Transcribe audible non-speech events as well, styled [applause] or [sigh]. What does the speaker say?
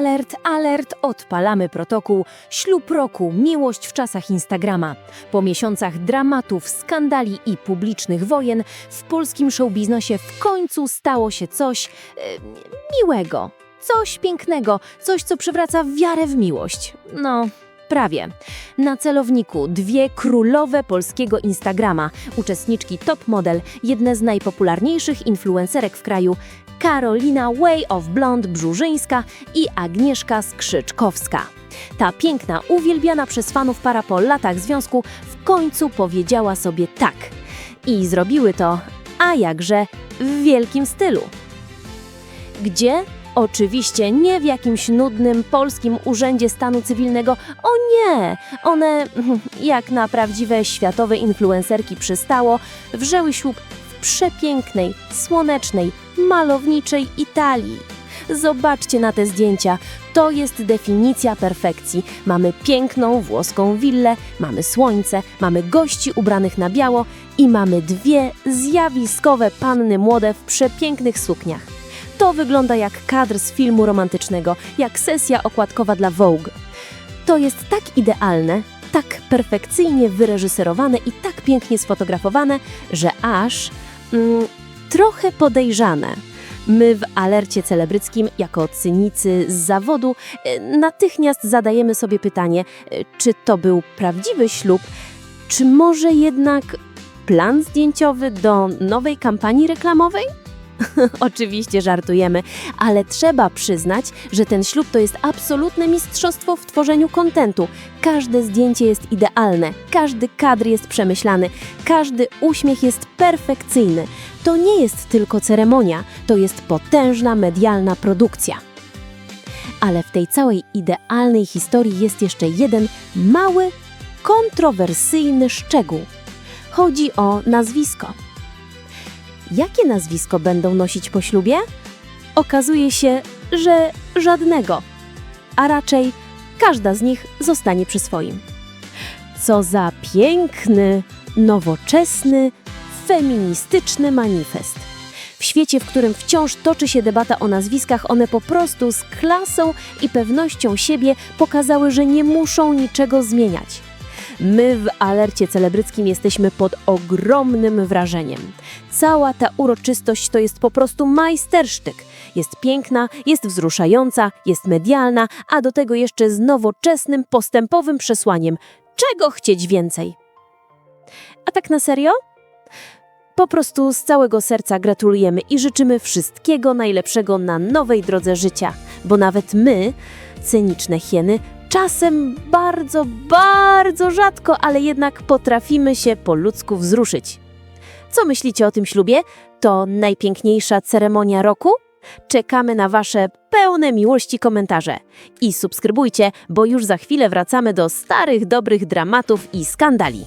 Alert, alert, odpalamy protokół. Ślub roku, miłość w czasach Instagrama. Po miesiącach dramatów, skandali i publicznych wojen w polskim showbiznesie w końcu stało się coś e, miłego. Coś pięknego, coś, co przywraca wiarę w miłość. No, prawie. Na celowniku dwie królowe polskiego Instagrama, uczestniczki Top Model, jedne z najpopularniejszych influencerek w kraju, Karolina Way of Blonde Brzużyńska i Agnieszka Skrzyczkowska. Ta piękna, uwielbiana przez fanów para po latach związku w końcu powiedziała sobie tak. I zrobiły to, a jakże, w wielkim stylu. Gdzie? Oczywiście nie w jakimś nudnym polskim urzędzie stanu cywilnego. O nie! One, [laughs] jak na prawdziwe światowe influencerki przystało, wrzęły ślub w przepięknej, słonecznej, malowniczej Italii. Zobaczcie na te zdjęcia. To jest definicja perfekcji. Mamy piękną włoską willę, mamy słońce, mamy gości ubranych na biało i mamy dwie zjawiskowe panny młode w przepięknych sukniach. To wygląda jak kadr z filmu romantycznego, jak sesja okładkowa dla Vogue. To jest tak idealne, tak perfekcyjnie wyreżyserowane i tak pięknie sfotografowane, że aż mm, trochę podejrzane. My w alercie celebryckim, jako cynicy z zawodu, e, natychmiast zadajemy sobie pytanie, e, czy to był prawdziwy ślub, czy może jednak plan zdjęciowy do nowej kampanii reklamowej? [laughs] Oczywiście żartujemy, ale trzeba przyznać, że ten ślub to jest absolutne mistrzostwo w tworzeniu kontentu. Każde zdjęcie jest idealne, każdy kadr jest przemyślany, każdy uśmiech jest perfekcyjny. To nie jest tylko ceremonia, to jest potężna medialna produkcja. Ale w tej całej idealnej historii jest jeszcze jeden mały, kontrowersyjny szczegół. Chodzi o nazwisko. Jakie nazwisko będą nosić po ślubie? Okazuje się, że żadnego, a raczej każda z nich zostanie przy swoim. Co za piękny, nowoczesny, feministyczny manifest. W świecie, w którym wciąż toczy się debata o nazwiskach, one po prostu z klasą i pewnością siebie pokazały, że nie muszą niczego zmieniać. My w alercie celebryckim jesteśmy pod ogromnym wrażeniem. Cała ta uroczystość to jest po prostu majstersztyk. Jest piękna, jest wzruszająca, jest medialna, a do tego jeszcze z nowoczesnym, postępowym przesłaniem. Czego chcieć więcej? A tak na serio? Po prostu z całego serca gratulujemy i życzymy wszystkiego najlepszego na nowej drodze życia, bo nawet my, cyniczne hieny, czasem bardzo, bardzo rzadko, ale jednak potrafimy się po ludzku wzruszyć. Co myślicie o tym ślubie? To najpiękniejsza ceremonia roku? Czekamy na Wasze pełne miłości komentarze. I subskrybujcie, bo już za chwilę wracamy do starych, dobrych dramatów i skandali.